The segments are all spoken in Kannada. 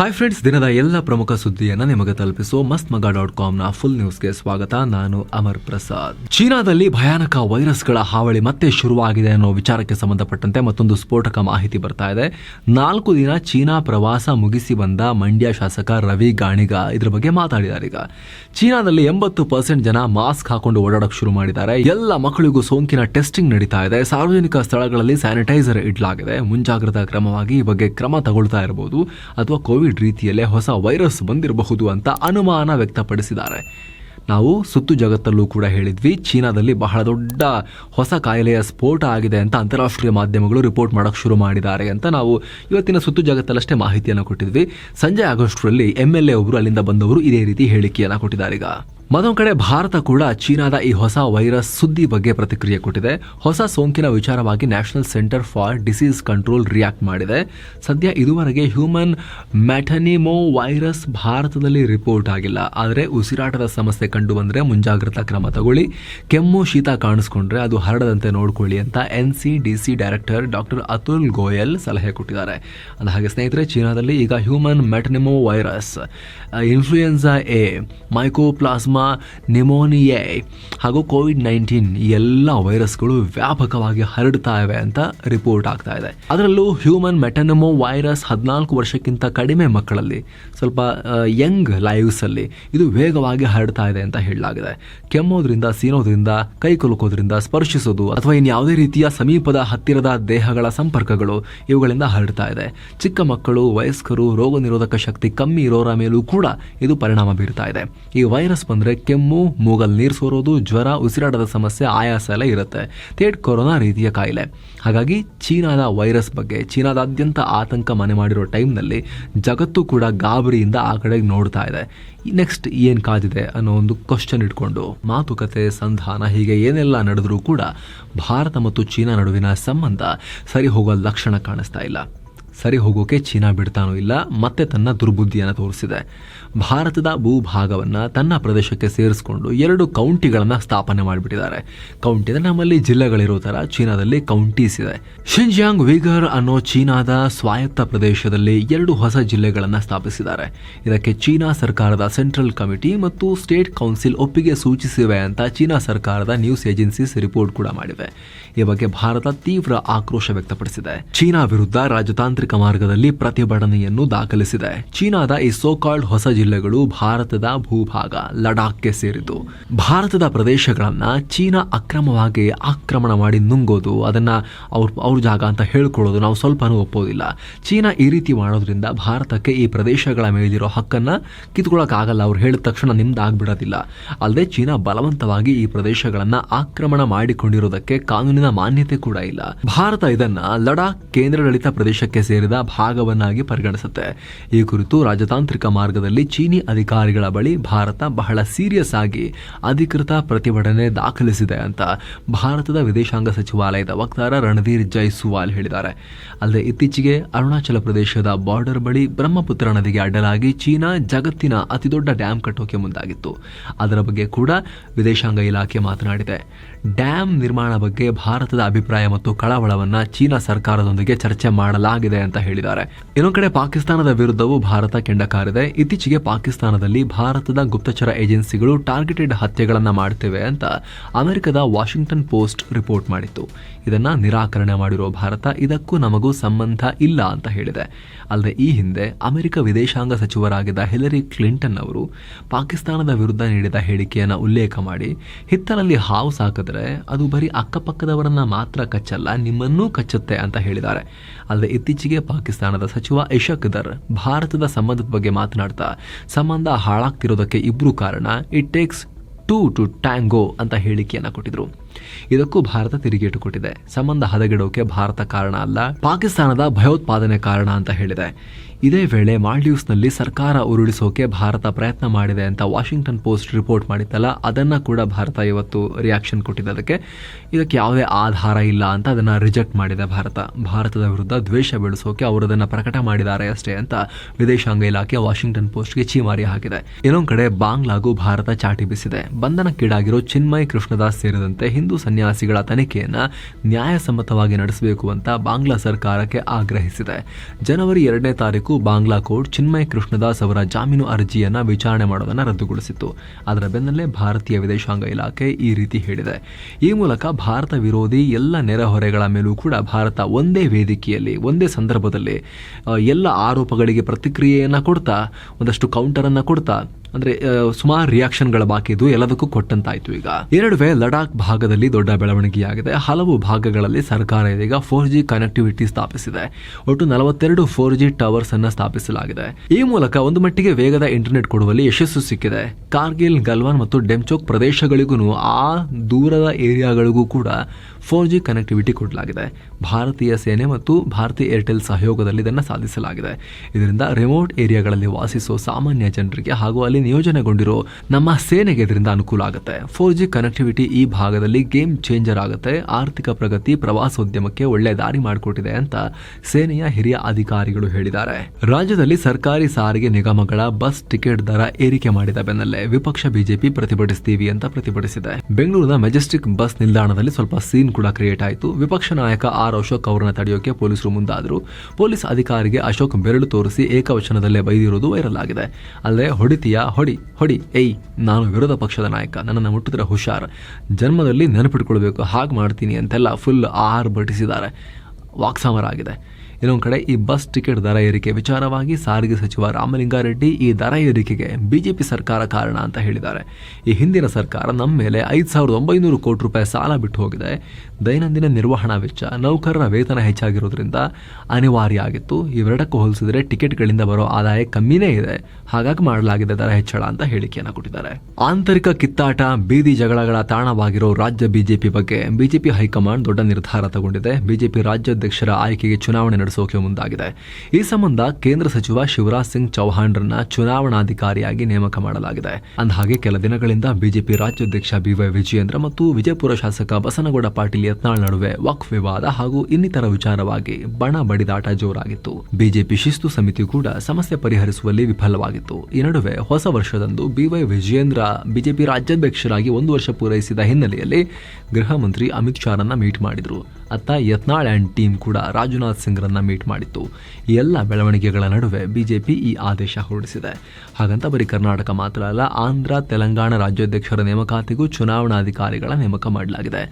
ಹಾಯ್ ಫ್ರೆಂಡ್ಸ್ ದಿನದ ಎಲ್ಲ ಪ್ರಮುಖ ಸುದ್ದಿಯನ್ನು ನಿಮಗೆ ತಲುಪಿಸುವ ಮಸ್ತ್ ಮಗ ಡಾಟ್ ಕಾಮ್ನ ಫುಲ್ ನ್ಯೂಸ್ಗೆ ಸ್ವಾಗತ. ನಾನು ಅಮರ್ ಪ್ರಸಾದ್. ಚೀನಾದಲ್ಲಿ ಭಯಾನಕ ವೈರಸ್ಗಳ ಹಾವಳಿ ಮತ್ತೆ ಶುರುವಾಗಿದೆ ಅನ್ನೋ ವಿಚಾರಕ್ಕೆ ಸಂಬಂಧಪಟ್ಟಂತೆ ಮತ್ತೊಂದು ಸ್ಫೋಟಕ ಮಾಹಿತಿ ಬರ್ತಾ ಇದೆ. ನಾಲ್ಕು ದಿನ ಚೀನಾ ಪ್ರವಾಸ ಮುಗಿಸಿ ಬಂದ ಮಂಡ್ಯ ಶಾಸಕ ರವಿ ಗಾಣಿಗ ಇದ್ರ ಬಗ್ಗೆ ಮಾತಾಡಿದ್ದಾರೆ ಈಗ. ಚೀನಾದಲ್ಲಿ ಎಂಬತ್ತು ಪರ್ಸೆಂಟ್ ಜನ ಮಾಸ್ಕ್ ಹಾಕೊಂಡು ಓಡಾಡಕ್ಕೆ ಶುರು ಮಾಡಿದ್ದಾರೆ. ಎಲ್ಲ ಮಕ್ಕಳಿಗೂ ಸೋಂಕಿನ ಟೆಸ್ಟಿಂಗ್ ನಡೀತಾ ಇದೆ. ಸಾರ್ವಜನಿಕ ಸ್ಥಳಗಳಲ್ಲಿ ಸ್ಯಾನಿಟೈಸರ್ ಇಡಲಾಗಿದೆ. ಮುಂಜಾಗ್ರತಾ ಕ್ರಮವಾಗಿ ಈ ಬಗ್ಗೆ ಕ್ರಮ ತಗೊಳ್ತಾ ಇರಬಹುದು ಅಥವಾ ಕೋವಿಡ್ ರೀತಿಯಲ್ಲೇ ಹೊಸ ವೈರಸ್ ಬಂದಿರಬಹುದು ಅಂತ ಅನುಮಾನ ವ್ಯಕ್ತಪಡಿಸಿದ್ದಾರೆ. ನಾವು ಸುತ್ತು ಜಗತ್ತಲ್ಲೂ ಕೂಡ ಹೇಳಿದ್ವಿ, ಚೀನಾದಲ್ಲಿ ಬಹಳ ದೊಡ್ಡ ಹೊಸ ಕಾಯಿಲೆಯ ಸ್ಫೋಟ ಆಗಿದೆ ಅಂತ ಅಂತಾರಾಷ್ಟ್ರೀಯ ಮಾಧ್ಯಮಗಳು ರಿಪೋರ್ಟ್ ಮಾಡೋಕ್ಕೆ ಶುರು ಮಾಡಿದ್ದಾರೆ ಅಂತ ನಾವು ಇವತ್ತಿನ ಸುತ್ತು ಜಗತ್ತಲ್ಲಷ್ಟೇ ಮಾಹಿತಿಯನ್ನು ಕೊಟ್ಟಿದ್ವಿ. ಸಂಜೆ ಆಗಸ್ಟ್ರಲ್ಲಿ ಎಂ ಎಲ್ ಎ ಒಬ್ಬರು ಅಲ್ಲಿಂದ ಬಂದವರು ಇದೇ ರೀತಿ ಹೇಳಿಕೆಯನ್ನು ಕೊಟ್ಟಿದ್ದಾರೆ ಈಗ. ಮತ್ತೊಂದು ಕಡೆ ಭಾರತ ಕೂಡ ಚೀನಾದ ಈ ಹೊಸ ವೈರಸ್ ಸುದ್ದಿ ಬಗ್ಗೆ ಪ್ರತಿಕ್ರಿಯೆ ಕೊಟ್ಟಿದೆ. ಹೊಸ ಸೋಂಕಿನ ವಿಚಾರವಾಗಿ national center for disease control react ಮಾಡಿದೆ. ಸದ್ಯ ಇದುವರೆಗೆ ಹ್ಯೂಮನ್ ಮ್ಯಾಟನಿಮೋ ವೈರಸ್ ಭಾರತದಲ್ಲಿ ರಿಪೋರ್ಟ್ ಆಗಿಲ್ಲ. ಆದರೆ ಉಸಿರಾಟದ ಸಮಸ್ಯೆ ಕಂಡು ಬಂದರೆ ಮುಂಜಾಗ್ರತಾ ಕ್ರಮ ತಗೊಳ್ಳಿ. ಕೆಮ್ಮು, ಶೀತ ಕಾಣಿಸ್ಕೊಂಡ್ರೆ ಅದು ಹರಡದಂತೆ ನೋಡ್ಕೊಳ್ಳಿ ಅಂತ N C D C director doctor Atul Goyal ಸಲಹೆ ಕೊಟ್ಟಿದ್ದಾರೆ. ಅದ ಹಾಗೆ ಸ್ನೇಹಿತರೆ, ಚೀನಾದಲ್ಲಿ ಈಗ human metapneumovirus influenza A, mycoplasma pneumoniae ಹಾಗೂ ಕೋವಿಡ್ ನೈನ್ಟೀನ್ ಎಲ್ಲ ವೈರಸ್ಗಳು ವ್ಯಾಪಕವಾಗಿ ಹರಡ್ತಾ ಇವೆ ಅಂತ ರಿಪೋರ್ಟ್ ಆಗ್ತಾ ಇದೆ. ಅದರಲ್ಲೂ ಹ್ಯೂಮನ್ ಮೆಟನಮೋ ವೈರಸ್ ಹದಿನಾಲ್ಕು ವರ್ಷಕ್ಕಿಂತ ಕಡಿಮೆ ಮಕ್ಕಳಲ್ಲಿ, ಸ್ವಲ್ಪ ಯಂಗ್ ಲೈವ್ಸಲ್ಲಿ ಇದು ವೇಗವಾಗಿ ಹರಡ್ತಾ ಇದೆ ಅಂತ ಹೇಳಲಾಗಿದೆ. ಕೆಮ್ಮೋದ್ರಿಂದ, ಸೀನೋದ್ರಿಂದ, ಕೈ ಕುಲುಕೋದ್ರಿಂದ ಸ್ಪರ್ಶಿಸೋದು ಅಥವಾ ಇನ್ಯಾವುದೇ ರೀತಿಯ ಸಮೀಪದ ಹತ್ತಿರದ ದೇಹಗಳ ಸಂಪರ್ಕಗಳು ಇವುಗಳಿಂದ ಹರಡ್ತಾ ಇದೆ. ಚಿಕ್ಕ ಮಕ್ಕಳು, ವಯಸ್ಕರು, ರೋಗ ನಿರೋಧಕ ಶಕ್ತಿ ಕಮ್ಮಿ ಇರೋರ ಮೇಲೂ ಕೂಡ ಇದು ಪರಿಣಾಮ ಬೀರ್ತಾ ಇದೆ. ಈ ವೈರಸ್ ಬಂದ್ರೆ ಕೆಮ್ಮು ಮೂಗಲ್ ನೀರು ಸೋರೋದು, ಜ್ವರ, ಉಸಿರಾಟದ ಸಮಸ್ಯೆ, ಆಯಾಸ ಎಲ್ಲ ಇರುತ್ತೆ. ಥೇಟ್ ಕೊರೋನಾ ರೀತಿಯ ಕಾಯಿಲೆ. ಹಾಗಾಗಿ ಚೀನಾದ ವೈರಸ್ ಬಗ್ಗೆ, ಚೀನಾದಾದ್ಯಂತ ಆತಂಕ ಮನೆ ಮಾಡಿರೋ ಟೈಮ್ನಲ್ಲಿ ಜಗತ್ತು ಕೂಡ ಗಾಬರಿಯಿಂದ ಆ ಕಡೆಗೆ ನೋಡ್ತಾ ಇದೆ. ನೆಕ್ಸ್ಟ್ ಏನು ಕಾದಿದೆ ಅನ್ನೋ ಒಂದು ಕ್ವಶನ್ ಇಟ್ಕೊಂಡು ಮಾತುಕತೆ, ಸಂಧಾನ, ಹೀಗೆ ಏನೆಲ್ಲ ನಡೆದರೂ ಕೂಡ ಭಾರತ ಮತ್ತು ಚೀನಾ ನಡುವಿನ ಸಂಬಂಧ ಸರಿ ಹೋಗೋ ಲಕ್ಷಣ ಕಾಣಿಸ್ತಾ ಇಲ್ಲ. ಸರಿ ಹೋಗೋಕೆ ಚೀನಾ ಬಿಡ್ತಾನೂ ಇಲ್ಲ, ಮತ್ತೆ ತನ್ನ ದುರ್ಬುದ್ಧಿಯನ್ನು ತೋರಿಸಿದೆ. ಭಾರತದ ಭೂಭಾಗವನ್ನು ತನ್ನ ಪ್ರದೇಶಕ್ಕೆ ಸೇರಿಸಿಕೊಂಡು ಎರಡು ಕೌಂಟಿಗಳನ್ನು ಸ್ಥಾಪನೆ ಮಾಡಿಬಿಟ್ಟಿದ್ದಾರೆ. ಕೌಂಟಿ ಅಂದರೆ ನಮ್ಮಲ್ಲಿ ಜಿಲ್ಲೆಗಳಿರೋ ಥರ ಚೀನಾದಲ್ಲಿ ಕೌಂಟೀಸ್ ಇದೆ. ಶಿಂಜಿಯಾಂಗ್ ವಿಗರ್ ಅನ್ನೋ ಚೀನಾದ ಸ್ವಾಯತ್ತ ಪ್ರದೇಶದಲ್ಲಿ ಎರಡು ಹೊಸ ಜಿಲ್ಲೆಗಳನ್ನು ಸ್ಥಾಪಿಸಿದ್ದಾರೆ. ಇದಕ್ಕೆ ಚೀನಾ ಸರ್ಕಾರದ ಸೆಂಟ್ರಲ್ ಕಮಿಟಿ ಮತ್ತು ಸ್ಟೇಟ್ ಕೌನ್ಸಿಲ್ ಒಪ್ಪಿಗೆ ಸೂಚಿಸಿವೆ ಅಂತ ಚೀನಾ ಸರ್ಕಾರದ ನ್ಯೂಸ್ ಏಜೆನ್ಸೀಸ್ ರಿಪೋರ್ಟ್ ಕೂಡ ಮಾಡಿವೆ ಈ ಬಗ್ಗೆ ಭಾರತ ತೀವ್ರ ಆಕ್ರೋಶ ವ್ಯಕ್ತಪಡಿಸಿದೆ. ಚೀನಾ ವಿರುದ್ಧ ರಾಜತಾಂತ್ರಿಕ ಮಾರ್ಗದಲ್ಲಿ ಪ್ರತಿಭಟನೆಯನ್ನು ದಾಖಲಿಸಿದೆ. ಚೀನಾದ ಈ ಸೋಕಾಲ್ಡ್ ಹೊಸ ಜಿಲ್ಲೆಗಳು ಭಾರತದ ಭೂಭಾಗ, ಲಡಾಖ್ಗೆ ಸೇರಿದ್ದು. ಭಾರತದ ಪ್ರದೇಶಗಳನ್ನ ಚೀನಾ ಅಕ್ರಮವಾಗಿ ಆಕ್ರಮಣ ಮಾಡಿ ನುಂಗೋದು, ಅದನ್ನ ಅವ್ರ ಅವ್ರ ಜಾಗ ಅಂತ ಹೇಳ್ಕೊಳ್ಳೋದು ನಾವು ಸ್ವಲ್ಪನೂ ಒಪ್ಪೋದಿಲ್ಲ. ಚೀನಾ ಈ ರೀತಿ ಮಾಡೋದ್ರಿಂದ ಭಾರತಕ್ಕೆ ಈ ಪ್ರದೇಶಗಳ ಮೇಲಿರೋ ಹಕ್ಕನ್ನ ಕಿತ್ಕೊಳ್ಳೋಕ್ಕಾಗಲ್ಲ ಅವ್ರು ಹೇಳಿದ ತಕ್ಷಣ ನಿಮ್ದು ಆಗ್ಬಿಡೋದಿಲ್ಲ. ಅಲ್ಲದೆ ಚೀನಾ ಬಲವಂತವಾಗಿ ಈ ಪ್ರದೇಶಗಳನ್ನ ಆಕ್ರಮಣ ಮಾಡಿಕೊಂಡಿರೋದಕ್ಕೆ ಕಾನೂನಿನ ಮಾನ್ಯತೆ ಕೂಡ ಇಲ್ಲ. ಭಾರತ ಇದನ್ನ ಲಡಾಖ್ ಕೇಂದ್ರಾಡಳಿತ ಪ್ರದೇಶಕ್ಕೆ ಸೇರಿದ ಭಾಗವನ್ನಾಗಿ ಪರಿಗಣಿಸುತ್ತೆ. ಈ ಕುರಿತು ರಾಜತಾಂತ್ರಿಕ ಮಾರ್ಗದಲ್ಲಿ ಚೀನಿ ಅಧಿಕಾರಿಗಳ ಬಳಿ ಭಾರತ ಬಹಳ ಸೀರಿಯಸ್ ಆಗಿ ಅಧಿಕೃತ ಪ್ರತಿಭಟನೆ ದಾಖಲಿಸಿದೆ ಅಂತ ಭಾರತದ ವಿದೇಶಾಂಗ ಸಚಿವಾಲಯದ ವಕ್ತಾರ ರಣಧೀರ್ ಜೈಸುವಾಲ್ ಹೇಳಿದ್ದಾರೆ. ಅಲ್ಲದೆ ಇತ್ತೀಚೆಗೆ ಅರುಣಾಚಲ ಪ್ರದೇಶದ ಬಾರ್ಡರ್ ಬಳಿ ಬ್ರಹ್ಮಪುತ್ರ ನದಿಗೆ ಅಡ್ಡಲಾಗಿ ಚೀನಾ ಜಗತ್ತಿನ ಅತಿದೊಡ್ಡ ಡ್ಯಾಂ ಕಟ್ಟೋಕೆ ಮುಂದಾಗಿತ್ತು. ಅದರ ಬಗ್ಗೆ ಕೂಡ ವಿದೇಶಾಂಗ ಇಲಾಖೆ ಮಾತನಾಡಿದೆ. ಡ್ಯಾಂ ನಿರ್ಮಾಣ ಬಗ್ಗೆ ಭಾರತದ ಅಭಿಪ್ರಾಯ ಮತ್ತು ಕಳವಳವನ್ನು ಚೀನಾ ಸರ್ಕಾರದೊಂದಿಗೆ ಚರ್ಚೆ ಮಾಡಲಾಗಿದೆ ಅಂತ ಹೇಳಿದ್ದಾರೆ. ಇನ್ನೊಂದು ಕಡೆ ಪಾಕಿಸ್ತಾನದ ವಿರುದ್ಧವೂ ಭಾರತ ಕೆಂಡಕಾರಿದೆ. ಇತ್ತೀಚೆಗೆ ಪಾಕಿಸ್ತಾನದಲ್ಲಿ ಭಾರತದ ಗುಪ್ತಚರ ಏಜೆನ್ಸಿಗಳು ಟಾರ್ಗೆಟೆಡ್ ಹತ್ಯೆಗಳನ್ನು ಮಾಡ್ತೇವೆ ಅಂತ ಅಮೆರಿಕದ ವಾಷಿಂಗ್ಟನ್ ಪೋಸ್ಟ್ ರಿಪೋರ್ಟ್ ಮಾಡಿತ್ತು. ಇದನ್ನ ನಿರಾಕರಣೆ ಮಾಡಿರುವ ಭಾರತ ಇದಕ್ಕೂ ನಮಗೂ ಸಂಬಂಧ ಇಲ್ಲ ಅಂತ ಹೇಳಿದೆ. ಅಲ್ಲದೆ ಈ ಹಿಂದೆ ಅಮೆರಿಕ ವಿದೇಶಾಂಗ ಸಚಿವರಾಗಿದ್ದ ಹಿಲರಿ ಕ್ಲಿಂಟನ್ ಅವರು ಪಾಕಿಸ್ತಾನದ ವಿರುದ್ಧ ನೀಡಿದ ಹೇಳಿಕೆಯನ್ನು ಉಲ್ಲೇಖ ಮಾಡಿ, ಹಿತ್ತಲಲ್ಲಿ ಹಾವು ಸಾಕಿದ್ರೆ ಅದು ಬರೀ ಅಕ್ಕಪಕ್ಕದವರನ್ನ ಮಾತ್ರ ಕಚ್ಚಲ್ಲ, ನಿಮ್ಮನ್ನೂ ಕಚ್ಚುತ್ತೆ ಅಂತ ಹೇಳಿದ್ದಾರೆ. ಅಲ್ಲದೆ ಇತ್ತೀಚೆಗೆ ಪಾಕಿಸ್ತಾನದ ಸಚಿವ ಇಶಕ್ ದರ್ ಭಾರತದ ಸಂಬಂಧದ ಬಗ್ಗೆ ಮಾತನಾಡ್ತಾ ಸಂಬಂಧ ಹಾಳಾಗ್ತಿರೋದಕ್ಕೆ ಇಬ್ರು ಕಾರಣ it takes two two tango ಅಂತ ಹೇಳಿಕೆಯನ್ನು ಕೊಟ್ಟಿದ್ರು. ಇದಕ್ಕೂ ಭಾರತ ತಿರುಗೇಟು ಕೊಟ್ಟಿದೆ. ಸಂಬಂಧ ಹದಗೆಡೋಕೆ ಭಾರತ ಕಾರಣ ಅಲ್ಲ, ಪಾಕಿಸ್ತಾನದ ಭಯೋತ್ಪಾದನೆ ಕಾರಣ ಅಂತ ಹೇಳಿದೆ. ಇದೇ ವೇಳೆ ಮಾಲ್ಡೀವ್ಸ್ನಲ್ಲಿ ಸರ್ಕಾರ ಉರುಳಿಸೋಕೆ ಭಾರತ ಪ್ರಯತ್ನ ಮಾಡಿದೆ ಅಂತ ವಾಷಿಂಗ್ಟನ್ ಪೋಸ್ಟ್ ರಿಪೋರ್ಟ್ ಮಾಡಿತ್ತಲ್ಲ, ಅದನ್ನ ಕೂಡ ಭಾರತ ಇವತ್ತು ರಿಯಾಕ್ಷನ್ ಕೊಟ್ಟಿದ್ದದಕ್ಕೆ ಇದಕ್ಕೆ ಯಾವುದೇ ಆಧಾರ ಇಲ್ಲ ಅಂತ ಅದನ್ನ ರಿಜೆಕ್ಟ್ ಮಾಡಿದೆ ಭಾರತ. ಭಾರತದ ವಿರುದ್ಧ ದ್ವೇಷ ಬೆಳೆಸೋಕೆ ಅವರು ಅದನ್ನ ಪ್ರಕಟ ಮಾಡಿದ್ದಾರೆ ಅಷ್ಟೇ ಅಂತ ವಿದೇಶಾಂಗ ಇಲಾಖೆ ವಾಷಿಂಗ್ಟನ್ ಪೋಸ್ಟ್ಗೆ ಚೀಮಾರಿ ಹಾಕಿದೆ. ಇನ್ನೊಂದು ಕಡೆ ಬಾಂಗ್ಲಾಗೂ ಭಾರತ ಚಾಟಿ ಬಿಸಿದೆ. ಬಂಧನಕ್ಕೀಡಾಗಿರೋ ಚಿನ್ಮಯ್ ಕೃಷ್ಣದಾಸ್ ಸೇರಿದಂತೆ ಹಿಂದೂ ಹಿಂದೂ ಸನ್ಯಾಸಿಗಳ ತನಿಖೆಯನ್ನು ನ್ಯಾಯಸಮ್ಮತವಾಗಿ ನಡೆಸಬೇಕು ಅಂತ ಬಾಂಗ್ಲಾ ಸರ್ಕಾರಕ್ಕೆ ಆಗ್ರಹಿಸಿದೆ. ಜನವರಿ ಎರಡನೇ ತಾರೀಕು ಬಾಂಗ್ಲಾ ಕೋರ್ಟ್ ಚಿನ್ಮಯ್ ಕೃಷ್ಣದಾಸ್ ಅವರ ಜಾಮೀನು ಅರ್ಜಿಯನ್ನು ವಿಚಾರಣೆ ಮಾಡೋದನ್ನು ರದ್ದುಗೊಳಿಸಿತ್ತು. ಅದರ ಬೆನ್ನಲ್ಲೇ ಭಾರತೀಯ ವಿದೇಶಾಂಗ ಇಲಾಖೆ ಈ ರೀತಿ ಹೇಳಿದೆ. ಈ ಮೂಲಕ ಭಾರತ ವಿರೋಧಿ ಎಲ್ಲ ನೆರೆಹೊರೆಗಳ ಮೇಲೂ ಕೂಡ ಭಾರತ ಒಂದೇ ವೇದಿಕೆಯಲ್ಲಿ, ಒಂದೇ ಸಂದರ್ಭದಲ್ಲಿ ಎಲ್ಲ ಆರೋಪಗಳಿಗೆ ಪ್ರತಿಕ್ರಿಯೆಯನ್ನು ಕೊಡ್ತಾ, ಒಂದಷ್ಟು ಕೌಂಟರನ್ನು ಕೊಡ್ತಾ ಅಂದ್ರೆ ಸುಮಾರು ರಿಯಾಕ್ಷನ್ಗಳ ಬಾಕಿ ಇದು ಎಲ್ಲದಕ್ಕೂ ಕೊಟ್ಟಂತಾಯ್ತು ಈಗ. ಈ ನಡುವೆ ಲಡಾಖ್ ಭಾಗದಲ್ಲಿ ದೊಡ್ಡ ಬೆಳವಣಿಗೆಯಾಗಿದೆ. ಹಲವು ಭಾಗಗಳಲ್ಲಿ ಸರ್ಕಾರ ಇದೀಗ ಫೋರ್ ಜಿ ಕನೆಕ್ಟಿವಿಟಿ ಸ್ಥಾಪಿಸಿದೆ. ಒಟ್ಟು ನಲವತ್ತೆರಡು ಫೋರ್ ಜಿ ಟವರ್ಸ್ ಅನ್ನ ಸ್ಥಾಪಿಸಲಾಗಿದೆ. ಈ ಮೂಲಕ ಒಂದು ಮಟ್ಟಿಗೆ ವೇಗದ ಇಂಟರ್ನೆಟ್ ಕೊಡುವಲ್ಲಿ ಯಶಸ್ಸು ಸಿಕ್ಕಿದೆ. ಕಾರ್ಗಿಲ್, ಗಲ್ವಾನ್ ಮತ್ತು ಡೆಮ್ಚೋಕ್ ಪ್ರದೇಶಗಳಿಗೂ ಆ ದೂರದ ಏರಿಯಾಗಳಿಗೂ ಕೂಡ ಫೋರ್ ಜಿ ಕನೆಕ್ಟಿವಿಟಿ ಕೊಡಲಾಗಿದೆ. ಭಾರತೀಯ ಸೇನೆ ಮತ್ತು ಭಾರತೀಯ ಏರ್ಟೆಲ್ ಸಹಯೋಗದಲ್ಲಿ ಇದನ್ನು ಸಾಧಿಸಲಾಗಿದೆ. ಇದರಿಂದ ರಿಮೋಟ್ ಏರಿಯಾಗಳಲ್ಲಿ ವಾಸಿಸೋ ಸಾಮಾನ್ಯ ಜನರಿಗೆ ಹಾಗೂ ಅಲ್ಲಿ ನಿಯೋಜನೆಗೊಂಡಿರೋ ನಮ್ಮ ಸೇನೆಗೆ ಇದರಿಂದ ಅನುಕೂಲ ಆಗುತ್ತೆ. ಫೋರ್ ಜಿ ಕನೆಕ್ಟಿವಿಟಿ ಈ ಭಾಗದಲ್ಲಿ ಗೇಮ್ ಚೇಂಜರ್ ಆಗುತ್ತೆ. ಆರ್ಥಿಕ ಪ್ರಗತಿ ಪ್ರವಾಸೋದ್ಯಮಕ್ಕೆ ಒಳ್ಳೆ ದಾರಿ ಮಾಡಿಕೊಟ್ಟಿದೆ ಅಂತ ಸೇನೆಯ ಹಿರಿಯ ಅಧಿಕಾರಿಗಳು ಹೇಳಿದ್ದಾರೆ. ರಾಜ್ಯದಲ್ಲಿ ಸರ್ಕಾರಿ ಸಾರಿಗೆ ನಿಗಮಗಳ ಬಸ್ ಟಿಕೆಟ್ ದರ ಏರಿಕೆ ಮಾಡಿದ ಬೆನ್ನಲ್ಲೇ ವಿಪಕ್ಷ ಬಿಜೆಪಿ ಪ್ರತಿಭಟಿಸ್ತೀವಿ ಅಂತ ಪ್ರತಿಭಟಿಸಿದೆ. ಬೆಂಗಳೂರಿನ ಮೆಜೆಸ್ಟಿಕ್ ಬಸ್ ನಿಲ್ದಾಣದಲ್ಲಿ ಸ್ವಲ್ಪ ಸೀನ್ ಕೂಡ ಕ್ರಿಯೇಟ್ ಆಯಿತು. ವಿಪಕ್ಷ ನಾಯಕ ಆರ್ ಅಶೋಕ್ ಅವರನ್ನು ತಡೆಯೋಕೆ ಪೊಲೀಸರು ಮುಂದಾದರು. ಪೊಲೀಸ್ ಅಧಿಕಾರಿಗೆ ಅಶೋಕ್ ಬೆರಳು ತೋರಿಸಿ ಏಕವಚನದಲ್ಲೇ ಬೈದಿರೋದು ವೈರಲ್ ಆಗಿದೆ. ಅಲ್ಲದೆ ಹೊಡಿತೀಯ, ಹೊಡಿ ಹೊಡಿ, ಏಯ್, ನಾನು ವಿರೋಧ ಪಕ್ಷದ ನಾಯಕ. ನನ್ನನ್ನು ಮುಟ್ಟಿದ್ರೆ ಹುಷಾರ್. ಜನ್ಮದಲ್ಲಿ ನೆನಪಿಟ್ಕೊಳ್ಬೇಕು. ಹಾಗೆ ಮಾಡ್ತೀನಿ ಅಂತೆಲ್ಲ ಫುಲ್ ಆರ್ ಬಟಿಸಿದ್ದಾರೆ ವಾಕ್ಸಾಮರ್ ಆಗಿದೆ ಇನ್ನೊಂದು ಕಡೆ ಈ ಬಸ್ ಟಿಕೆಟ್ ದರ ಏರಿಕೆ ವಿಚಾರವಾಗಿ ಸಾರಿಗೆ ಸಚಿವ ರಾಮಲಿಂಗಾರೆಡ್ಡಿ ಈ ದರ ಏರಿಕೆಗೆ ಬಿಜೆಪಿ ಸರ್ಕಾರ ಕಾರಣ ಅಂತ ಹೇಳಿದ್ದಾರೆ. ಈ ಹಿಂದಿನ ಸರ್ಕಾರ ನಮ್ಮ ಮೇಲೆ ಐದು ಸಾವಿರದ ಒಂಬೈನೂರು ಕೋಟಿ ರೂಪಾಯಿ ಸಾಲ ಬಿಟ್ಟು ಹೋಗಿದೆ. ದೈನಂದಿನ ನಿರ್ವಹಣಾ ವೆಚ್ಚ ನೌಕರರ ವೇತನ ಹೆಚ್ಚಾಗಿರೋದ್ರಿಂದ ಅನಿವಾರ್ಯ ಆಗಿತ್ತು ಇವೆರಡಕ್ಕೂ ಹೋಲಿಸಿದರೆ ಟಿಕೆಟ್ಗಳಿಂದ ಬರೋ ಆದಾಯ ಕಮ್ಮಿನೇ ಇದೆ. ಹಾಗಾಗಿ ಮಾಡಲಾಗಿದೆ ದರ ಹೆಚ್ಚಳ ಅಂತ ಹೇಳಿಕೆಯನ್ನು ಕೊಟ್ಟಿದ್ದಾರೆ. ಆಂತರಿಕ ಕಿತ್ತಾಟ, ಬೀದಿ ಜಗಳಗಳ ತಾಣವಾಗಿರೋ ರಾಜ್ಯ ಬಿಜೆಪಿ ಬಗ್ಗೆ ಬಿಜೆಪಿ ಹೈಕಮಾಂಡ್ ದೊಡ್ಡ ನಿರ್ಧಾರ ತಗೊಂಡಿದೆ. ಬಿಜೆಪಿ ರಾಜ್ಯಾಧ್ಯಕ್ಷರ ಆಯ್ಕೆಗೆ ಚುನಾವಣೆ ನಡೆಸೋಕೆ ಮುಂದಾಗಿದೆ. ಈ ಸಂಬಂಧ ಕೇಂದ್ರ ಸಚಿವ ಶಿವರಾಜ್ ಸಿಂಗ್ ಚೌಹಾಣ್ರನ್ನ ಚುನಾವಣಾಧಿಕಾರಿಯಾಗಿ ನೇಮಕ ಮಾಡಲಾಗಿದೆ. ಅಂದಹಾಗೆ, ಕೆಲ ದಿನಗಳಿಂದ ಬಿಜೆಪಿ ರಾಜ್ಯಾಧ್ಯಕ್ಷ ಬಿವೈ ವಿಜಯೇಂದ್ರ ಮತ್ತು ವಿಜಯಪುರ ಶಾಸಕ ಬಸನಗೌಡ ಪಾಟೀಲ್ ಯತ್ನಾಳ್ ನಡುವೆ ವಕ್ಫ್ ವಿವಾದ ಹಾಗೂ ಇನ್ನಿತರ ವಿಚಾರವಾಗಿ ಬಣ ಬಡಿದಾಟ ಜೋರಾಗಿತ್ತು. ಬಿಜೆಪಿ ಶಿಸ್ತು ಸಮಿತಿ ಕೂಡ ಸಮಸ್ಯೆ ಪರಿಹರಿಸುವಲ್ಲಿ ವಿಫಲವಾಗಿತ್ತು. ಈ ನಡುವೆ ಹೊಸ ವರ್ಷದಂದು ಬಿವೈ ವಿಜಯೇಂದ್ರ ಬಿಜೆಪಿ ರಾಜ್ಯಾಧ್ಯಕ್ಷರಾಗಿ ಒಂದು ವರ್ಷ ಪೂರೈಸಿದ ಹಿನ್ನೆಲೆಯಲ್ಲಿ ಗೃಹ ಮಂತ್ರಿ ಅಮಿತ್ ಶಾರನ್ನ ಮೀಟ್ ಮಾಡಿದ್ರು. ಅತ್ತ ಯತ್ನಾಳ್ ಆ್ಯಂಡ್ ಟೀಮ್ ಕೂಡ ರಾಜನಾಥ್ ಸಿಂಗ್ರನ್ನ ಮೀಟ್ ಮಾಡಿತ್ತು. ಎಲ್ಲ ಬೆಳವಣಿಗೆಗಳ ನಡುವೆ ಬಿಜೆಪಿ ಈ ಆದೇಶ ಹೊರಡಿಸಿದೆ. ಹಾಗಂತ ಬರೀ ಕರ್ನಾಟಕ ಮಾತ್ರ ಅಲ್ಲ, ಆಂಧ್ರ, ತೆಲಂಗಾಣ ರಾಜ್ಯಾಧ್ಯಕ್ಷರ ನೇಮಕಾತಿಗೂ ಚುನಾವಣಾಧಿಕಾರಿಗಳ ನೇಮಕ ಮಾಡಲಾಗಿದೆ.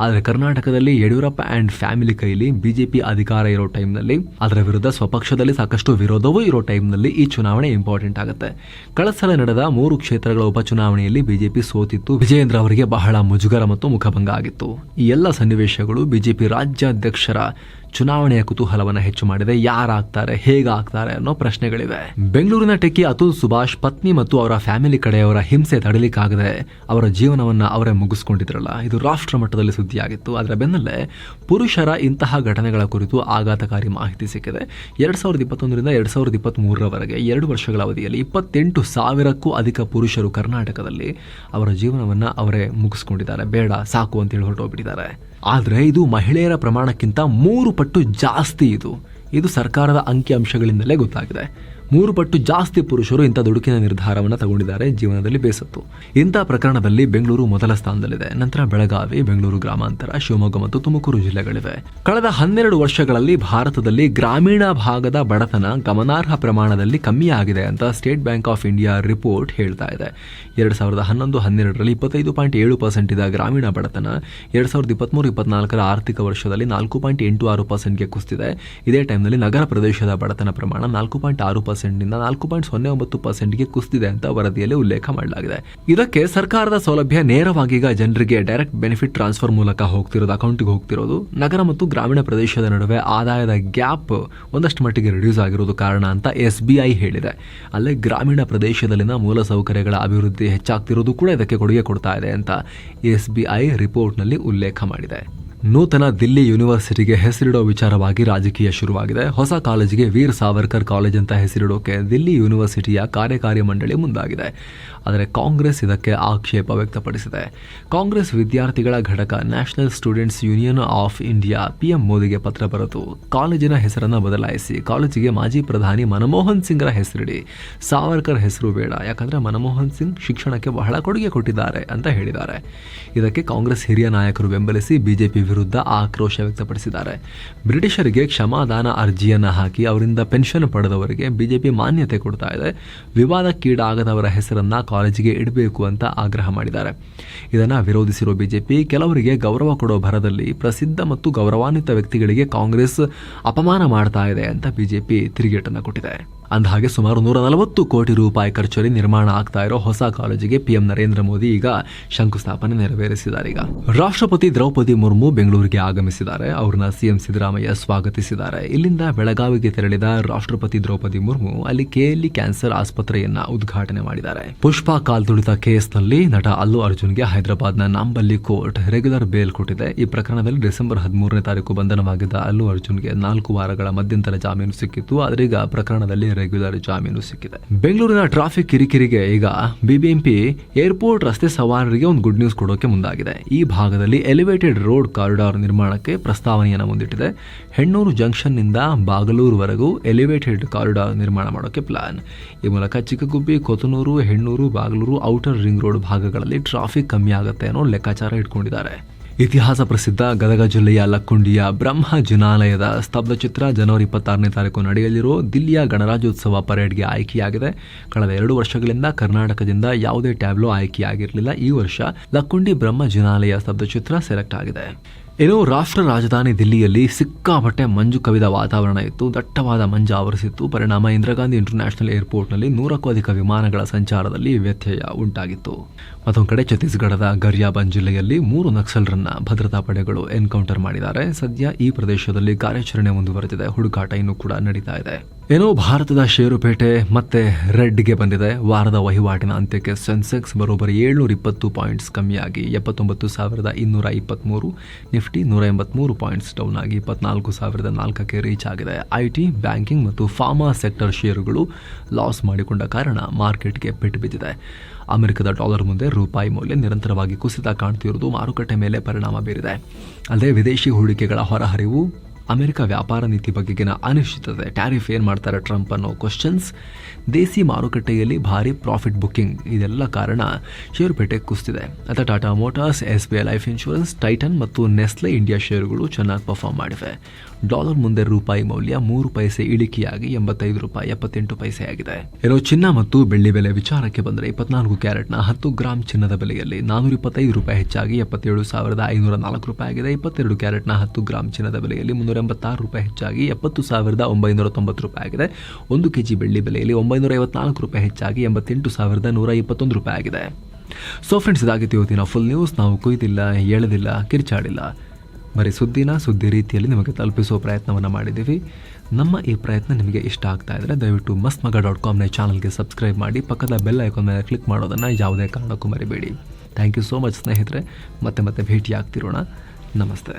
ಆದರೆ ಕರ್ನಾಟಕದಲ್ಲಿ ಯಡಿಯೂರಪ್ಪ ಆ್ಯಂಡ್ ಫ್ಯಾಮಿಲಿ ಕೈಲಿ ಬಿಜೆಪಿ ಅಧಿಕಾರ ಇರೋ ಟೈಮ್ನಲ್ಲಿ, ಅದರ ವಿರುದ್ಧ ಸ್ವಪಕ್ಷದಲ್ಲಿ ಸಾಕಷ್ಟು ವಿರೋಧವೂ ಇರೋ ಟೈಮ್ನಲ್ಲಿ ಈ ಚುನಾವಣೆ ಇಂಪಾರ್ಟೆಂಟ್ ಆಗುತ್ತೆ. ಕಳಸಲ ನಡೆದ ಮೂರು ಕ್ಷೇತ್ರಗಳ ಉಪಚುನಾವಣೆಯಲ್ಲಿ ಬಿಜೆಪಿ ಸೋತಿತ್ತು. ವಿಜಯೇಂದ್ರ ಅವರಿಗೆ ಬಹಳ ಮುಜುಗರ ಮತ್ತು ಮುಖಭಂಗ ಆಗಿತ್ತು. ಈ ಎಲ್ಲ ಸನ್ನಿವೇಶಗಳು ಬಿಜೆಪಿ ರಾಜ್ಯಾಧ್ಯಕ್ಷರ ಚುನಾವಣೆಯ ಕುತೂಹಲವನ್ನು ಹೆಚ್ಚು ಮಾಡಿದೆ. ಯಾರಾಗ್ತಾರೆ, ಹೇಗಾಗ್ತಾರೆ ಅನ್ನೋ ಪ್ರಶ್ನೆಗಳಿವೆ. ಬೆಂಗಳೂರಿನ ಟೆಕ್ಕಿ ಅತುಲ್ ಸುಭಾಷ್ ಪತ್ನಿ ಮತ್ತು ಅವರ ಫ್ಯಾಮಿಲಿ ಕಡೆಯವರ ಹಿಂಸೆ ತಡಲಿಕ್ಕಾಗದೆ ಅವರ ಜೀವನವನ್ನ ಅವರೇ ಮುಗಿಸ್ಕೊಂಡಿದ್ರಲ್ಲ. ಇದು ರಾಷ್ಟ್ರ ಮಟ್ಟದಲ್ಲಿ ಸುದ್ದಿಯಾಗಿತ್ತು. ಅದರ ಬೆನ್ನಲ್ಲೇ ಪುರುಷರ ಇಂತಹ ಘಟನೆಗಳ ಕುರಿತು ಆಘಾತಕಾರಿ ಮಾಹಿತಿ ಸಿಕ್ಕಿದೆ. ಎರಡ್ ಸಾವಿರದ ಇಪ್ಪತ್ತೊಂದರಿಂದ ಎರಡ್ ಸಾವಿರದ ಇಪ್ಪತ್ತ್ ಮೂರರವರೆಗೆ ಎರಡು ವರ್ಷಗಳ ಅವಧಿಯಲ್ಲಿ ಇಪ್ಪತ್ತೆಂಟು ಸಾವಿರಕ್ಕೂ ಅಧಿಕ ಪುರುಷರು ಕರ್ನಾಟಕದಲ್ಲಿ ಅವರ ಜೀವನವನ್ನ ಅವರೇ ಮುಗಿಸ್ಕೊಂಡಿದ್ದಾರೆ. ಬೇಡ, ಸಾಕು ಅಂತೇಳಿ ಹೊರಟೋಗ್ಬಿಟ್ಟಿದ್ದಾರೆ. ಆದರೆ ಇದು ಮಹಿಳೆಯರ ಪ್ರಮಾಣಕ್ಕಿಂತ ಮೂರು ಪಟ್ಟು ಜಾಸ್ತಿ ಇದು. ಇದು ಸರ್ಕಾರದ ಅಂಕಿಅಂಶಗಳಿಂದಲೇ ಗೊತ್ತಾಗಿದೆ. ಮೂರು ಪಟ್ಟು ಜಾಸ್ತಿ ಪುರುಷರು ಇಂಥ ದುಡುಕಿನ ನಿರ್ಧಾರವನ್ನು ತಗೊಂಡಿದ್ದಾರೆ ಜೀವನದಲ್ಲಿ ಬೇಸತ್ತು. ಇಂಥ ಪ್ರಕರಣದಲ್ಲಿ ಬೆಂಗಳೂರು ಮೊದಲ ಸ್ಥಾನದಲ್ಲಿದೆ. ನಂತರ ಬೆಳಗಾವಿ, ಬೆಂಗಳೂರು ಗ್ರಾಮಾಂತರ, ಶಿವಮೊಗ್ಗ ಮತ್ತು ತುಮಕೂರು ಜಿಲ್ಲೆಗಳಿವೆ. ಕಳೆದ ಹನ್ನೆರಡು ವರ್ಷಗಳಲ್ಲಿ ಭಾರತದಲ್ಲಿ ಗ್ರಾಮೀಣ ಭಾಗದ ಬಡತನ ಗಮನಾರ್ಹ ಪ್ರಮಾಣದಲ್ಲಿ ಕಮ್ಮಿಯಾಗಿದೆ ಅಂತ State Bank of India report ಹೇಳ್ತಾ ಇದೆ. ಎರಡ್ ಸಾವಿರದ ಹನ್ನೊಂದು ಹನ್ನೆರಡರಲ್ಲಿ ಇಪ್ಪತ್ತೈದು ಪಾಯಿಂಟ್ ಏಳು ಪರ್ಸೆಂಟ್ ಇದ್ದ ಗ್ರಾಮೀಣ ಬಡತನ ಎರಡು ಸಾವಿರದ ಇಪ್ಪತ್ತ್ಮೂರು ಇಪ್ಪತ್ನಾಲ್ಕರ ಆರ್ಥಿಕ ವರ್ಷದಲ್ಲಿ ನಾಲ್ಕು ಪಾಯಿಂಟ್ ಎಂಟು ಆರು ಪರ್ಸೆಂಟ್ಗೆ ಕುಸಿದಿದೆ. ಇದೇ ಟೈಮ್ನಲ್ಲಿ ನಗರ ಪ್ರದೇಶದ ಬಡತನ ಪ್ರಮಾಣ ನಾಲ್ಕು ಪಾಯಿಂಟ್ ಆರು ಪರ್ಸೆಂಟ್ನಿಂದ ನಾಲ್ಕು ಪಾಯಿಂಟ್ ಸೊನ್ನೆ ಒಂಬತ್ತು ಪರ್ಸೆಂಟ್ಗೆ ಕುಸಿದಿದೆ ಅಂತ ವರದಿಯಲ್ಲಿ ಉಲ್ಲೇಖ ಮಾಡಲಾಗಿದೆ. ಇದಕ್ಕೆ ಸರ್ಕಾರದ ಸೌಲಭ್ಯ ನೇರವಾಗಿ ಈಗ ಜನರಿಗೆ ಡೈರೆಕ್ಟ್ ಬೆನಿಫಿಟ್ ಟ್ರಾನ್ಸ್ಫರ್ ಮೂಲಕ ಹೋಗ್ತಿರೋದು ಅಕೌಂಟಿಗೆ ಹೋಗ್ತಿರೋದು, ನಗರ ಮತ್ತು ಗ್ರಾಮೀಣ ಪ್ರದೇಶದ ನಡುವೆ ಆದಾಯದ ಗ್ಯಾಪ್ ಒಂದಷ್ಟು ಮಟ್ಟಿಗೆ ರಿಡ್ಯೂಸ್ ಆಗಿರೋದು ಕಾರಣ ಅಂತ ಎಸ್ ಬಿ ಐ ಹೇಳಿದೆ. ಅಲ್ಲೇ ಗ್ರಾಮೀಣ ಪ್ರದೇಶದಲ್ಲಿನ ಮೂಲಸೌಕರ್ಯಗಳ ಅಭಿವೃದ್ಧಿ ಹೆಚ್ಚಾಗ್ತಿರೋದು ಕೂಡ ಇದಕ್ಕೆ ಕೊಡುಗೆ ಕೊಡ್ತಾ ಇದೆ ಅಂತ ಎಸ್ ಬಿ ಐ ರಿಪೋರ್ಟ್ನಲ್ಲಿ ಉಲ್ಲೇಖ ಮಾಡಿದೆ. ನೂತನ ದಿಲ್ಲಿ ಯೂನಿವರ್ಸಿಟಿಗೆ ಹೆಸರಿಡೋ ವಿಚಾರವಾಗಿ ರಾಜಕೀಯ ಶುರುವಾಗಿದೆ. ಹೊಸ ಕಾಲೇಜಿಗೆ ವೀರ್ ಸಾವರ್ಕರ್ ಕಾಲೇಜ್ ಅಂತ ಹೆಸರಿಡೋಕೆ ದಿಲ್ಲಿ ಯೂನಿವರ್ಸಿಟಿಯ ಕಾರ್ಯಕಾರಿ ಮಂಡಳಿ ಮುಂದಾಗಿದೆ. ಆದರೆ ಕಾಂಗ್ರೆಸ್ ಇದಕ್ಕೆ ಆಕ್ಷೇಪ ವ್ಯಕ್ತಪಡಿಸಿದೆ. ಕಾಂಗ್ರೆಸ್ ವಿದ್ಯಾರ್ಥಿಗಳ ಘಟಕ National Students Union of India PM ಮೋದಿಗೆ ಪತ್ರ ಬರೆದು, ಕಾಲೇಜಿನ ಹೆಸರನ್ನು ಬದಲಾಯಿಸಿ, ಕಾಲೇಜಿಗೆ ಮಾಜಿ ಪ್ರಧಾನಿ ಮನಮೋಹನ್ ಸಿಂಗ್ರ ಹೆಸರಿಡಿ. ಸಾವರ್ಕರ್ ಹೆಸರು ಬೇಡ, ಯಾಕಂದ್ರೆ ಮನಮೋಹನ್ ಸಿಂಗ್ ಶಿಕ್ಷಣಕ್ಕೆ ಬಹಳ ಕೊಡುಗೆ ಕೊಟ್ಟಿದ್ದಾರೆ ಅಂತ ಹೇಳಿದ್ದಾರೆ. ಇದಕ್ಕೆ ಕಾಂಗ್ರೆಸ್ ಹಿರಿಯ ನಾಯಕರು ಬೆಂಬಲಿಸಿ ಬಿಜೆಪಿ ವಿರುದ್ಧ ಆಕ್ರೋಶ ವ್ಯಕ್ತಪಡಿಸಿದ್ದಾರೆ. ಬ್ರಿಟಿಷರಿಗೆ ಕ್ಷಮಾದಾನ ಅರ್ಜಿಯನ್ನು ಹಾಕಿ ಅವರಿಂದ ಪೆನ್ಷನ್ ಪಡೆದವರಿಗೆ ಬಿಜೆಪಿ ಮಾನ್ಯತೆ ಕೊಡ್ತಾ ಇದೆ. ವಿವಾದಕ್ಕೀಡಾಗದವರ ಹೆಸರನ್ನು ಕಾಲೇಜಿಗೆ ಇಡಬೇಕು ಅಂತ ಆಗ್ರಹ ಮಾಡಿದ್ದಾರೆ. ಇದನ್ನು ವಿರೋಧಿಸಿರುವ ಬಿಜೆಪಿ ಕೆಲವರಿಗೆ ಗೌರವ ಕೊಡೋ ಭರದಲ್ಲಿ ಪ್ರಸಿದ್ಧ ಮತ್ತು ಗೌರವಾನ್ವಿತ ವ್ಯಕ್ತಿಗಳಿಗೆ ಕಾಂಗ್ರೆಸ್ ಅಪಮಾನ ಮಾಡ್ತಾ ಇದೆ ಅಂತ ಬಿಜೆಪಿ ತಿರುಗೇಟನ್ನು ಕೊಟ್ಟಿದೆ. ಅಂದಹಾಗೆ ಸುಮಾರು ನೂರ ನಲವತ್ತು ಕೋಟಿ ರೂಪಾಯಿ ಖರ್ಚಲ್ಲಿ ನಿರ್ಮಾಣ ಆಗ್ತಾ ಇರೋ ಹೊಸ ಕಾಲೇಜಿಗೆ ಪಿಎಂ ನರೇಂದ್ರ ಮೋದಿ ಈಗ ಶಂಕುಸ್ಥಾಪನೆ ನೆರವೇರಿಸಿದ್ದಾರೆ ಈಗ. ರಾಷ್ಟ್ರಪತಿ ದ್ರೌಪದಿ ಮುರ್ಮು ಬೆಂಗಳೂರಿಗೆ ಆಗಮಿಸಿದ್ದಾರೆ. ಅವ್ರನ್ನ ಸಿಎಂ ಸಿದ್ದರಾಮಯ್ಯ ಸ್ವಾಗತಿಸಿದ್ದಾರೆ. ಇಲ್ಲಿಂದ ಬೆಳಗಾವಿಗೆ ತೆರಳಿದ ರಾಷ್ಟ್ರಪತಿ ದ್ರೌಪದಿ ಮುರ್ಮು ಅಲ್ಲಿ ಕೆಎಲ್ಇ ಕ್ಯಾನ್ಸರ್ ಆಸ್ಪತ್ರೆಯನ್ನ ಉದ್ಘಾಟನೆ ಮಾಡಿದ್ದಾರೆ. ಪುಷ್ಪ ಕಾಲ್ತುಳಿತ ಕೇಸ್ನಲ್ಲಿ ನಟ ಅಲ್ಲು ಅರ್ಜುನ್ಗೆ ಹೈದರಾಬಾದ್ನ ನಾಂಬಲ್ಲಿ ಕೋರ್ಟ್ ರೆಗ್ಯುಲರ್ ಬೇಲ್ ಕೊಟ್ಟಿದೆ. ಈ ಪ್ರಕರಣದಲ್ಲಿ ಡಿಸೆಂಬರ್ ಹದಿಮೂರನೇ ತಾರೀಕು ಬಂಧನವಾಗಿದ್ದ ಅಲ್ಲು ಅರ್ಜುನ್ಗೆ ನಾಲ್ಕು ವಾರಗಳ ಮಧ್ಯಂತರ ಜಾಮೀನು ಸಿಕ್ಕಿತ್ತು. ಆದರೆ ಈಗ ಪ್ರಕರಣದಲ್ಲಿ ರೆಗ್ಯುಲರ್ ಜಾಮೀನು ಸಿಕ್ಕಿದೆ. ಬೆಂಗಳೂರಿನ ಟ್ರಾಫಿಕ್ ಕಿರಿಕಿರಿಗೆ ಈಗ ಬಿಬಿಎಂಪಿ ಏರ್ಪೋರ್ಟ್ ರಸ್ತೆ ಸವಾರರಿಗೆ ಒಂದು ಗುಡ್ ನ್ಯೂಸ್ ಕೊಡೋಕೆ ಮುಂದಾಗಿದೆ. ಈ ಭಾಗದಲ್ಲಿ ಎಲಿವೇಟೆಡ್ ರೋಡ್ ಕಾರಿಡಾರ್ ನಿರ್ಮಾಣಕ್ಕೆ ಪ್ರಸ್ತಾವನೆಯನ್ನು ಮುಂದಿಟ್ಟಿದೆ. ಹೆಣ್ಣೂರು ಜಂಕ್ಷನ್ನಿಂದ ಬಾಗಲೂರುವರೆಗೂ ಎಲಿವೇಟೆಡ್ ಕಾರಿಡಾರ್ ನಿರ್ಮಾಣ ಮಾಡೋಕೆ ಪ್ಲಾನ್ ಈ ಮೂಲಕ Chikkagubbi, Kothanur, Hennur, Bagalur outer ring road ಭಾಗಗಳಲ್ಲಿ ಟ್ರಾಫಿಕ್ ಕಮ್ಮಿ ಆಗುತ್ತೆ ಅನ್ನೋ ಲೆಕ್ಕಾಚಾರ ಇಟ್ಕೊಂಡಿದ್ದಾರೆ. ಇತಿಹಾಸ ಪ್ರಸಿದ್ಧ ಗದಗ ಜಿಲ್ಲೆಯ ಲಕ್ಕುಂಡಿಯ ಬ್ರಹ್ಮ ಜಿನಾಲಯದ ಸ್ತಬ್ಧಚಿತ್ರ ಜನವರಿ ಇಪ್ಪತ್ತಾರನೇ ತಾರೀಕು ನಡೆಯಲಿರುವ ದಿಲ್ಲಿಯ ಗಣರಾಜ್ಯೋತ್ಸವ ಪರೇಡ್ಗೆ ಆಯ್ಕೆಯಾಗಿದೆ. ಕಳೆದ ಎರಡು ವರ್ಷಗಳಿಂದ ಕರ್ನಾಟಕದಿಂದ ಯಾವುದೇ ಟ್ಯಾಬ್ಲೋ ಆಯ್ಕೆಯಾಗಿರಲಿಲ್ಲ. ಈ ವರ್ಷ ಲಕ್ಕುಂಡಿ ಬ್ರಹ್ಮ ಜಿನಾಲಯ ಸ್ತಬ್ಧಚಿತ್ರ ಸೆಲೆಕ್ಟ್ ಆಗಿದೆ. ಇನ್ನು ರಾಷ್ಟ್ರ ರಾಜಧಾನಿ ದಿಲ್ಲಿಯಲ್ಲಿ ಸಿಕ್ಕಾಪಟ್ಟೆ ಮಂಜು ಕವಿದ ವಾತಾವರಣ ಇತ್ತು, ದಟ್ಟವಾದ ಮಂಜು ಆವರಿಸಿತ್ತು. ಪರಿಣಾಮ ಇಂದಿರಾ ಗಾಂಧಿ ಇಂಟರ್ನ್ಯಾಷನಲ್ ಏರ್ಪೋರ್ಟ್ನಲ್ಲಿ ನೂರಕ್ಕೂ ಅಧಿಕ ವಿಮಾನಗಳ ಸಂಚಾರದಲ್ಲಿ ವ್ಯತ್ಯಯ ಉಂಟಾಗಿತ್ತು. ಮತ್ತೊಂದು ಕಡೆ ಛತ್ತೀಸ್ಗಢದ ಗರಿಯಾಬಂದ್ ಜಿಲ್ಲೆಯಲ್ಲಿ ಮೂರು ನಕ್ಸಲರನ್ನ ಭದ್ರತಾ ಪಡೆಗಳು ಎನ್ಕೌಂಟರ್ ಮಾಡಿದ್ದಾರೆ. ಸದ್ಯ ಈ ಪ್ರದೇಶದಲ್ಲಿ ಕಾರ್ಯಾಚರಣೆ ಮುಂದುವರೆದಿದೆ. ಹುಡುಕಾಟ ಇನ್ನೂ ಕೂಡ ನಡೀತಾ ಇದೆ. ಏನೋ ಭಾರತದ ಷೇರುಪೇಟೆ ಮತ್ತೆ ರೆಡ್ಗೆ ಬಂದಿದೆ. ವಾರದ ವಹಿವಾಟಿನ ಅಂತ್ಯಕ್ಕೆ ಸೆನ್ಸೆಕ್ಸ್ ಬರೋಬ್ಬರಿ ಏಳ್ನೂರ ಇಪ್ಪತ್ತು ಪಾಯಿಂಟ್ಸ್ ಕಮ್ಮಿಯಾಗಿ ಎಪ್ಪತ್ತೊಂಬತ್ತು ಸಾವಿರದ ಇನ್ನೂರ ಇಪ್ಪತ್ತ್ಮೂರು ನಿಫ್ಟಿ ನೂರ ಎಂಬತ್ತ್ಮೂರು ಪಾಯಿಂಟ್ಸ್ ಡೌನ್ ಆಗಿ ಇಪ್ಪತ್ನಾಲ್ಕು ಸಾವಿರದ ನಾಲ್ಕಕ್ಕೆ ರೀಚ್ ಆಗಿದೆ. ಐ ಟಿ ಬ್ಯಾಂಕಿಂಗ್ ಮತ್ತು ಫಾರ್ಮಾ ಸೆಕ್ಟರ್ ಷೇರುಗಳು ಲಾಸ್ ಮಾಡಿಕೊಂಡ ಕಾರಣ ಮಾರ್ಕೆಟ್ಗೆ ಪೆಟ್ಟು ಬಿದ್ದಿದೆ. ಅಮೆರಿಕದ ಡಾಲರ್ ಮುಂದೆ ರೂಪಾಯಿ ಮೌಲ್ಯ ನಿರಂತರವಾಗಿ ಕುಸಿತ ಕಾಣ್ತಿರುವುದು ಮಾರುಕಟ್ಟೆ ಮೇಲೆ ಪರಿಣಾಮ ಬೀರಿದೆ. ಅಲ್ಲದೆ ವಿದೇಶಿ ಹೂಡಿಕೆಗಳ ಹೊರಹರಿವು ಅಮೆರಿಕ ವ್ಯಾಪಾರ ನೀತಿ ಬಗೆಗಿನ ಅನಿಶ್ಚಿತತೆ ಟ್ಯಾರಿಫ್ ಏನು ಮಾಡ್ತಾರೆ ಟ್ರಂಪ್ ಅನ್ನೋ ಕ್ವಶನ್ಸ್ ದೇಸಿ ಮಾರುಕಟ್ಟೆಯಲ್ಲಿ ಭಾರಿ ಪ್ರಾಫಿಟ್ ಬುಕ್ಕಿಂಗ್ ಇದೆಲ್ಲ ಕಾರಣ ಷೇರುಪೇಟೆ ಕುಸಿದಿದೆ ಅಥವಾ Tata Motors, S B I life insurance, Titan ಮತ್ತು ನೆಸ್ಲೆ ಇಂಡಿಯಾ ಷೇರುಗಳು ಚೆನ್ನಾಗಿ ಪರ್ಫಾರ್ಮ್ ಮಾಡಿವೆ. ಡಾಲರ್ ಮುಂದೆ ರೂಪಾಯಿ ಮೌಲ್ಯ ಮೂರು ಪೈಸೆ ಇಳಿಕೆಯಾಗಿ ಎಂಬತ್ತೈದು ರೂಪಾಯಿ ಎಪ್ಪತ್ತೆಂಟು ಪೈಸೆ ಆಗಿದೆ. ಇನ್ನು ಚಿನ್ನ ಮತ್ತು ಬೆಳ್ಳಿ ಬೆಲೆ ವಿಚಾರಕ್ಕೆ ಬಂದರೆ ಇಪ್ಪತ್ನಾಲ್ಕು ಕ್ಯಾರೆಟ್ನ ಹತ್ತು ಗ್ರಾಂ ಚಿನ್ನದ ಬೆಲೆಯಲ್ಲಿ ನಾನೂರ ಇಪ್ಪತ್ತೈದು ರೂಪಾಯಿ ಹೆಚ್ಚಾಗಿ ಎಪ್ಪತ್ತೇಳು ಸಾವಿರದ ಐನೂರ ನಾಲ್ಕು ರೂಪಾಯಿ ಆಗಿದೆ. ಇಪ್ಪತ್ತೆರಡು ಕ್ಯಾರೆಟ್ನ ಹತ್ತು ಗ್ರಾಂ ಚಿನ್ನದ ಬೆಲೆಯಲ್ಲಿ ಮುನ್ನೂರ ಎಂಬತ್ತಾರು ರೂಪಾಯಿ ಹೆಚ್ಚಾಗಿ ಎಪ್ಪತ್ತು ಸಾವಿರದ ಒಂಬೈನೂರ ತೊಂಬತ್ತು ರೂಪಾಯಿ ಆಗಿದೆ. ಒಂದು ಕೆಜಿ ಬೆಳ್ಳಿ ಬೆಲೆಯಲ್ಲಿ ಒಂಬೈನೂರ ಐವತ್ನಾಲ್ಕು ರೂಪಾಯಿ ಹೆಚ್ಚಾಗಿ ಎಂಬತ್ತೆಂಟು ಸಾವಿರದ ನೂರ ಇಪ್ಪತ್ತೊಂದು ರೂಪಾಯಿ ಆಗಿದೆ. ಸೊ ಫ್ರೆಂಡ್ಸ್ ಇದಾಗಿತ್ತು ಇವತ್ತಿನ ಫುಲ್ ನ್ಯೂಸ್ ನಾವು ಕುಯ್ದಿಲ್ಲ ಎಳೆದಿಲ್ಲ ಕಿರ್ಚಾಡಿಲ್ಲ. ಬರೀ ಸುದ್ದಿನ ಸುದ್ದಿ ರೀತಿಯಲ್ಲಿ ನಿಮಗೆ ತಲುಪಿಸುವ ಪ್ರಯತ್ನವನ್ನು ಮಾಡಿದ್ದೀವಿ. ನಮ್ಮ ಈ ಪ್ರಯತ್ನ ನಿಮಗೆ ಇಷ್ಟ ಆಗ್ತಾ ಇದ್ದರೆ ದಯವಿಟ್ಟು ಮಸ್ತ್ ಮಗ ಡಾಟ್ ಕಾಮ್ನ ಚಾನಲ್ಗೆ ಸಬ್ಸ್ಕ್ರೈಬ್ ಮಾಡಿ, ಪಕ್ಕದ ಬೆಲ್ ಐಕಾನ್ ಮೇಲೆ ಕ್ಲಿಕ್ ಮಾಡೋದನ್ನು ಯಾವುದೇ ಕಾರಣಕ್ಕೂ ಮರಿಬೇಡಿ. ಥ್ಯಾಂಕ್ ಯು ಸೋ ಮಚ್ ಸ್ನೇಹಿತರೆ. ಮತ್ತೆ ಮತ್ತೆ ಭೇಟಿ ಆಗ್ತಿರೋಣ ನಮಸ್ತೆ.